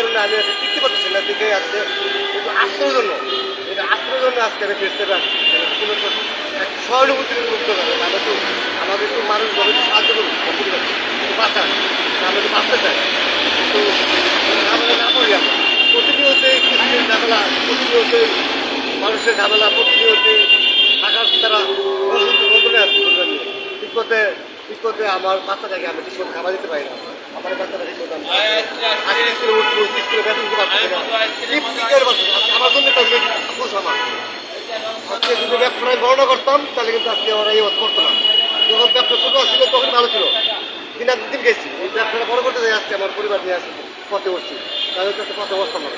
সেই কারণে আমি আজকে টিকতে পারতেছি না দিকে আজকে একটু আশ্রয়ের জন্য এটা আশ্রয়ের জন্য আজকে আমি প্রেস ক্লাবে আসছি কোনো তো এক সহানুভূতির মুক্ত হবে আমরা তো আমাদের একটু মানুষ একটু সাহায্য করুন পরিবার বাঁচান আমরা একটু বাঁচতে চাই। কিন্তু ঝামেলা না করি আমরা। প্রতিনিয়তই কৃষির ঝামেলা, প্রতিনিয়তই মানুষের ঝামেলা, প্রতিনিয়তই থাকার তারা বন্ধু বন্ধনে নিয়ে ঠিক মতে ঠিক মতে আমার বাচ্চাটাকে আমি ঠিক খাবার দিতে পারি না। আমার বাচ্চাটা ঠিক মতো আমি স্কুলে উঠবো স্কুলে বেতন দিতে পারছি না কি কি করে পারছি না? আজকে আমার জন্য তাদের খুশ আমার আজকে যদি ব্যবসায় বর্ণনা করতাম তাহলে কিন্তু আজকে ওরা এই করতো না। যখন ব্যবসা ছোট ছিল তখন ভালো ছিল। দিন এক দিন গেছি। এই ব্যবসাটা বড় করতে যাই আজকে আমার পরিবার নিয়ে আসছি পথে উঠছি তাদের কাছে পথে বসতাম না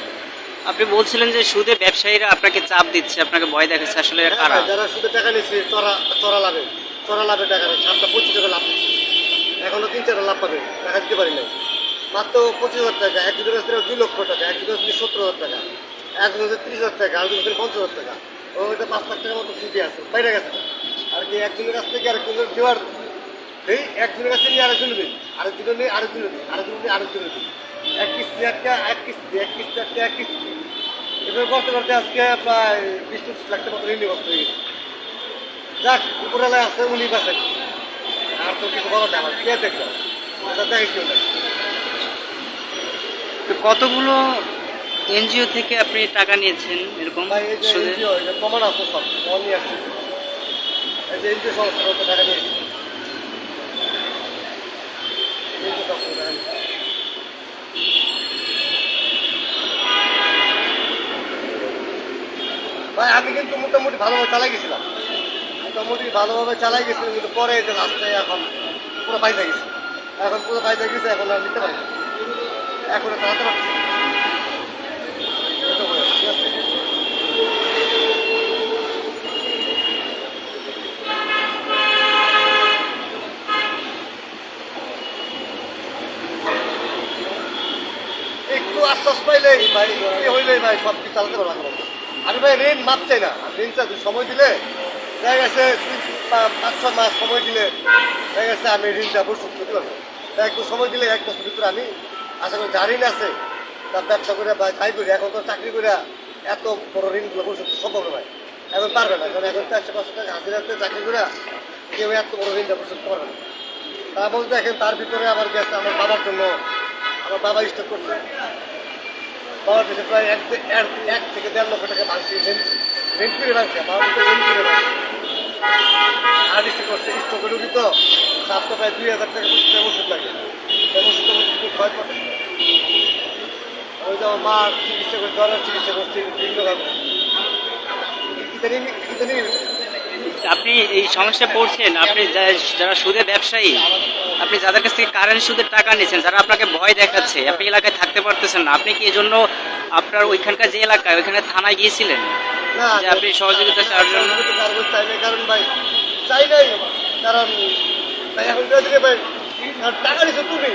আপনি বলছিলেন যে সুদে ব্যবসায়ীরা আপনাকে চাপ দিচ্ছে আপনাকে ভয় দেখাচ্ছে আসলে এরা হ্যাঁ কারা? যারা শুধু টাকা নিচ্ছে চড়া চড়া লাভে চড়া লাভে টাকা সাতটা পঁচিশ টাকা লাভ দিচ্ছে। এখনও তিন চারটা লাভ পাবে টাকা দিতে পারি নাই। মাত্র পঁচিশ হাজার টাকা, এক দুজন হচ্ছে দুই লক্ষ টাকা, এক দুজন হচ্ছে সত্তর হাজার টাকা একজন হচ্ছে ত্রিশ হাজার টাকা, আর দুজন পঞ্চাশ হাজার টাকা। ও ওইটা পাঁচ লাখ টাকার মতো ছুটি আছে, বাইরে গেছে। আর কি একজনের কাছ থেকে আরেকজনের দেওয়ার এই একজনের কাছে নিয়ে আরেকজনের দিন আরেকজনের নিয়ে আরেকজনের দিন আরেকজনের নিয়ে আরেকজনের দিন এক কিস্তি একটা এক কিস্তি এক কিস্তি একটা এক কিস্তি। এভাবে করতে করতে আজকে প্রায় বিশ পঁচিশ লাখ টাকা মতো ঋণ করতে হয়ে গেছে যাক উপরালায় আছে, উনি বাসেন আর তো কিছু বলার নেই কে দেখলাম এটা দেখে কেউ নেই। কতগুলো এনজিও থেকে আপনি টাকা নিয়েছেন এরকম ভাই এই যে এনজিও এটা প্রমাণ আছে সব প্রমাণ নিয়ে এই যে এনজিও সংস্থা টাকা নিয়ে এসেছে সংস্থা টাকা নিয়ে ভাই আমি কিন্তু মোটামুটি ভালোভাবে চালাই গেছিলাম। মোটামুটি ভালোভাবে চালাই গেছিলাম কিন্তু পরে রাস্তায় এখন পুরো পাইতে গেছে এখন পুরো পাইতে গেছে, এখন আর নিতে পারি। এখন চালাতে পারছি? একটু আশ্বাস ভাই ভাই সব কিছু চালাতে পারব। আমি ভাই ঋণ মাপ চাই না ঋণ সময় দিলে দেখা গেছে পাঁচ, ছয় মাস সময় দিলে দেখা আমি ঋণটা পরিশোধ করতে পারব তা একটু সময় দিলে এক বছর ভিতরে আমি আশা করি যা ঋণ আছে, তার ব্যবসা করে বা যাই করি, এখন তো চাকরি করে এত বড় ঋণগুলো পরিশোধ সম্ভব না ভাই এখন পারবে না, কারণ এখন চারশো পাঁচশো টাকা হাজিরাতে চাকরি করে কেউ এত বড় ঋণটা পরিশোধ করতে পারবে না। তা বলতে দেখেন তার ভিতরে আমার গেছে আমার বাবার জন্য আমার বাবা স্টক করছে। বাবার কাছে প্রায় এক এক- এক থেকে দেড় লক্ষ টাকা ভাঙছি রেন্ট করে ভাঙছে ভিতরে রেন্ট করে ভাঙছে করছে দুই হাজার টাকা লাগে। ওই যে আমার মার চিকিৎসা চিকিৎসা আপনি এই সমস্যায় পড়ছেন, আপনি যারা সুদে ব্যবসায়ী, আপনি যাদের কাছ থেকে কারেন্ট সুদের টাকা নিয়েছেন, যারা আপনাকে ভয় দেখাচ্ছে, আপনি এলাকায় থাকতে পারতেছেন না, আপনি কি এই জন্য আপনার ওইখানকার যে এলাকায়, ওইখানে থানায় গিয়েছিলেন? যে আপনি সহযোগিতা চাওয়ার জন্য? চাই না কারণ ভাই চাই নাই কারণ ভাই এখন যদি ভাই? টাকা নিছো তুমি।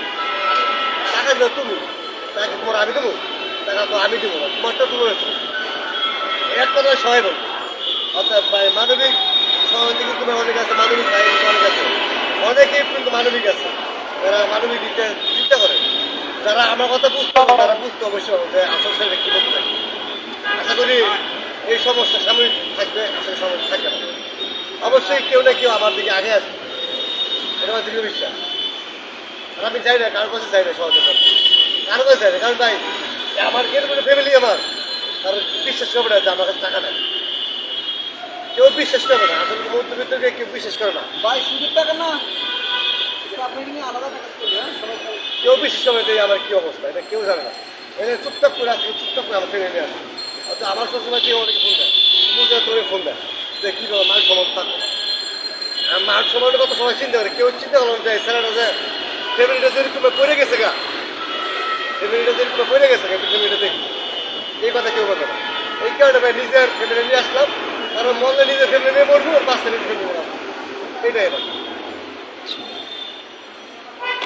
টাকা দিলে তুমি। টাকা তোমার আমি দেবো টাকা তো আমি দেবো তোমারটা তুমি এক কথা সহায় বলব অর্থাৎ ভাই মানবিক সহযোগী তুমি অনেক আছে মানবিক ভাই অনেক আছে। অনেকেই কিন্তু মানবিক আছে। যারা মানবিক দিকটা চিন্তা করে। যারা আমার কথা বুঝতে হবে তারা বুঝতে অবশ্যই হবে যে আসলে কি করতে থাকে আশা করি এই সমস্যা সাময়িক থাকবে আসলে সমস্যা থাকবে না। অবশ্যই কেউ না কেউ আমার দিকে আগে আসবে। এটা আমার দৃঢ় বিশ্বাস। আর আমি চাই না কারোর কাছে চাই না সহযোগিতা কারোর কাছে চাই না কারণ ভাই আমার কেন ফ্যামিলি আমার? কারণ বিশ্বাস করবে না যে আমার কাছে টাকা নেই। কেউ বিশ্বাস করবে না। আসলে মধ্যবিত্তকে কেউ বিশ্বাস করে না। ভাই সুদের টাকা না। হ্যাঁ? কেউ বিশ্বাস করবে যে আমার কি অবস্থা এটা কেউ জানে না। এটা চুপচাপ করে আছে চুপচাপ করে আমার ট্রেনে নিয়ে আসে। অর্থাৎ আমার সবসময় কেউ অনেকে ফোন দেয়। মুখে তোরে ফোন দেয় যে কী মার সময় থাকবে আর মার সময়টা কত সময় চিন্তা করে কেউ চিন্তা করলাম যে ছেলেটা যে ফ্যামিলিটা যেরকম করে গেছে গা। ফ্যামিলিটা যদি কোনো পড়ে গেছে কিন্তু ফ্যামিলিটা দেখি। এই কথা কেউ বলে না। এই কারণে ভাই নিজের ফ্যামিলি নিয়ে আসলাম কারণ মনে নিজের ফ্যামিলি নিয়ে পড়ব আর বাচ্চা নিজের ফ্যামিলি আসব এটাই এটা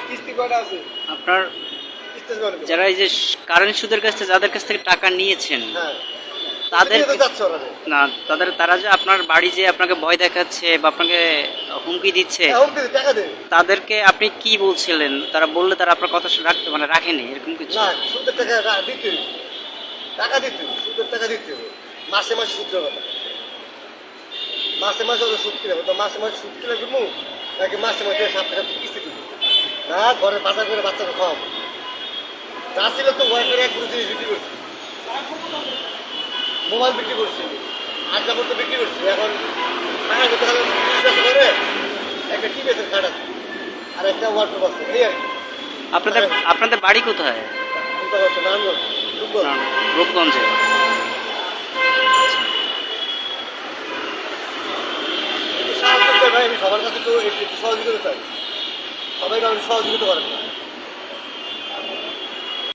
কিস্তি কয়টা আছে? আপনার যারা এই যে কারেন্ট সুদের কাছ থেকে যাদের কাছ থেকে টাকা নিয়েছেন হ্যাঁ। তাদের ওরা না তাদের তারা যে আপনার বাড়ি যে আপনাকে ভয় দেখাচ্ছে বা আপনাকে হুমকি দিচ্ছে দেবে। তাদেরকে আপনি কি বলছিলেন? তারা বললে তারা আপনার কথা রাখতে মানে রাখেনি এরকম কিছু? না সুদের টাকা দিতে হবে। টাকা দিতে সুদের টাকা দিতে হবে। মাসে মাসে সুদ কথা। মাসে মাসে ওদের সুদ কিনে তো মাসে মাসে সুদ কিনে দিব নাকি মাসে মাসে সাত টাকা কিস্তি দিব না ঘরে বাজার করে বাচ্চাকে খাওয়াবো। যা ছিল তো ওয়াইফের এক গুরু জিনিস বিক্রি করছি। মোবাইল বিক্রি করছি। আট কাপড় তো বিক্রি করছি। এখন টাকা করতে business করে একটা টিভিএসের কার্ড আছে। আর একটা ওয়াটার আছে। এই আর কি। আপনাদের আপনাদের বাড়ি কোথায়? রূপগঞ্জে করতে সবার কাছে তো একটু একটু সহযোগিতা চাই। সবাই আমি সহযোগিতা করেন না।